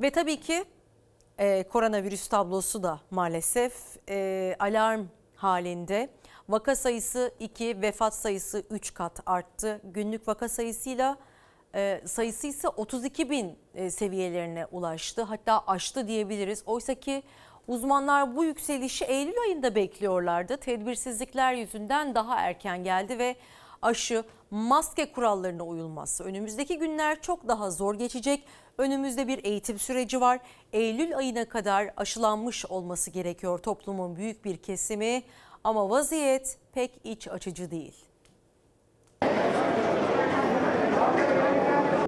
Ve tabii ki e, koronavirüs tablosu da maalesef e, alarm halinde. Vaka sayısı 2, vefat sayısı 3 kat arttı. Günlük vaka sayısıyla e, sayısı ise 32 bin e, seviyelerine ulaştı. Hatta aştı diyebiliriz. Oysa ki uzmanlar bu yükselişi Eylül ayında bekliyorlardı. Tedbirsizlikler yüzünden daha erken geldi ve aşı, maske kurallarına uyulması önümüzdeki günler çok daha zor geçecek. Önümüzde bir eğitim süreci var. Eylül ayına kadar aşılanmış olması gerekiyor toplumun büyük bir kesimi ama vaziyet pek iç açıcı değil.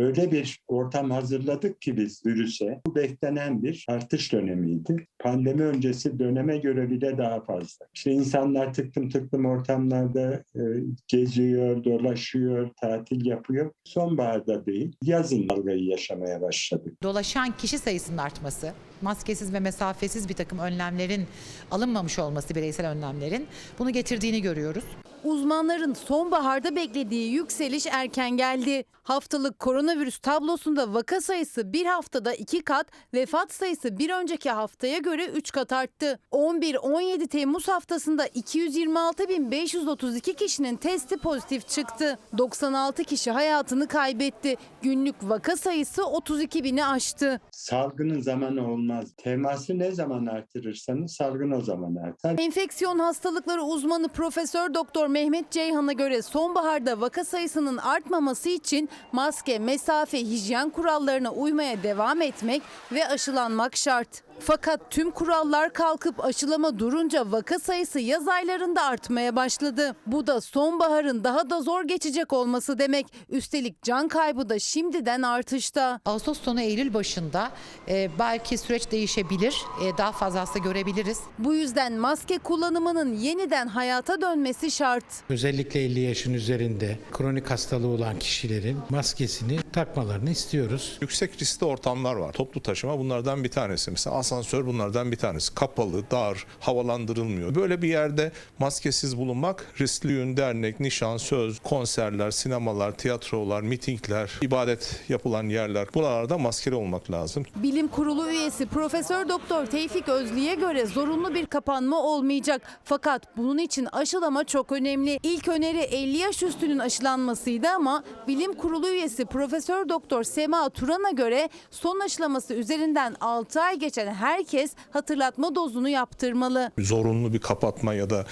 Öyle bir ortam hazırladık ki biz virüse. Bu beklenen bir artış dönemiydi. Pandemi öncesi döneme göre bile daha fazla. İşte insanlar tıklım tıklım ortamlarda e, geziyor, dolaşıyor, tatil yapıyor. Sonbaharda değil, yazın dalgayı yaşamaya başladık. dolaşan kişi sayısının artması, maskesiz ve mesafesiz bir takım önlemlerin alınmamış olması bireysel önlemlerin bunu getirdiğini görüyoruz. Uzmanların sonbaharda beklediği yükseliş erken geldi. Haftalık koronavirüs tablosunda vaka sayısı bir haftada iki kat, vefat sayısı bir önceki haftaya göre 3 kat arttı. 11-17 Temmuz haftasında 226.532 kişinin testi pozitif çıktı. 96 kişi hayatını kaybetti. Günlük vaka sayısı 32 bini aştı. Salgının zamanı olmaz. Teması ne zaman artırırsanız salgın o zaman artar. Enfeksiyon hastalıkları uzmanı Profesör Doktor Mehmet Ceyhan'a göre sonbaharda vaka sayısının artmaması için maske, mesafe, hijyen kurallarına uymaya devam etmek ve aşılanmak şart. Fakat tüm kurallar kalkıp aşılama durunca vaka sayısı yaz aylarında artmaya başladı. Bu da sonbaharın daha da zor geçecek olması demek. Üstelik can kaybı da şimdiden artışta. Ağustos sonu Eylül başında e, belki süreç değişebilir, e, daha fazla hasta görebiliriz. Bu yüzden maske kullanımının yeniden hayata dönmesi şart. Özellikle 50 yaşın üzerinde kronik hastalığı olan kişilerin maskesini takmalarını istiyoruz. Yüksek riskli ortamlar var. Toplu taşıma bunlardan bir tanesi. Mesela asansör bunlardan bir tanesi. Kapalı, dar, havalandırılmıyor. Böyle bir yerde maskesiz bulunmak riskli yün, dernek, nişan, söz, konserler, sinemalar, tiyatrolar, mitingler, ibadet yapılan yerler. Buralarda maskeli olmak lazım. Bilim Kurulu üyesi Profesör Doktor Tevfik Özlü'ye göre zorunlu bir kapanma olmayacak. Fakat bunun için aşılama çok önemli. İlk öneri 50 yaş üstünün aşılanmasıydı ama Bilim Kurulu üyesi Profesör Doktor Sema Turan'a göre son aşılaması üzerinden 6 ay geçen herkes hatırlatma dozunu yaptırmalı. Zorunlu bir kapatma ya da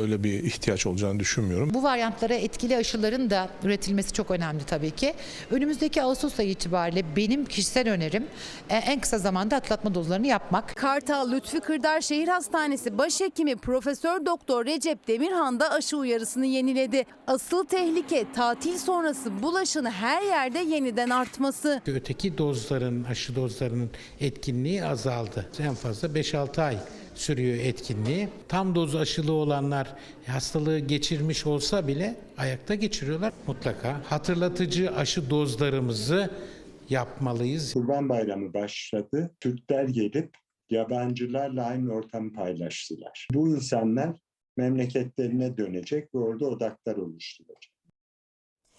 öyle bir ihtiyaç olacağını düşünmüyorum. Bu varyantlara etkili aşıların da üretilmesi çok önemli tabii ki. Önümüzdeki Ağustos ayı itibariyle benim kişisel önerim e, en kısa zamanda atlatma dozlarını yapmak. Kartal Lütfi Kırdar Şehir Hastanesi Başhekimi Profesör Doktor Recep Demirhan da aşı uyarısını yeniledi. Asıl tehlike tatil sonrası bulaşın her yerde yeniden artması. Öteki dozların, aşı dozlarının etkinliği azaldı. En fazla 5-6 ay sürüyor etkinliği. Tam doz aşılı olanlar hastalığı geçirmiş olsa bile ayakta geçiriyorlar. Mutlaka hatırlatıcı aşı dozlarımızı yapmalıyız. Kurban Bayramı başladı. Türkler gelip yabancılarla aynı ortamı paylaştılar. Bu insanlar memleketlerine dönecek ve orada odaklar oluşturacak.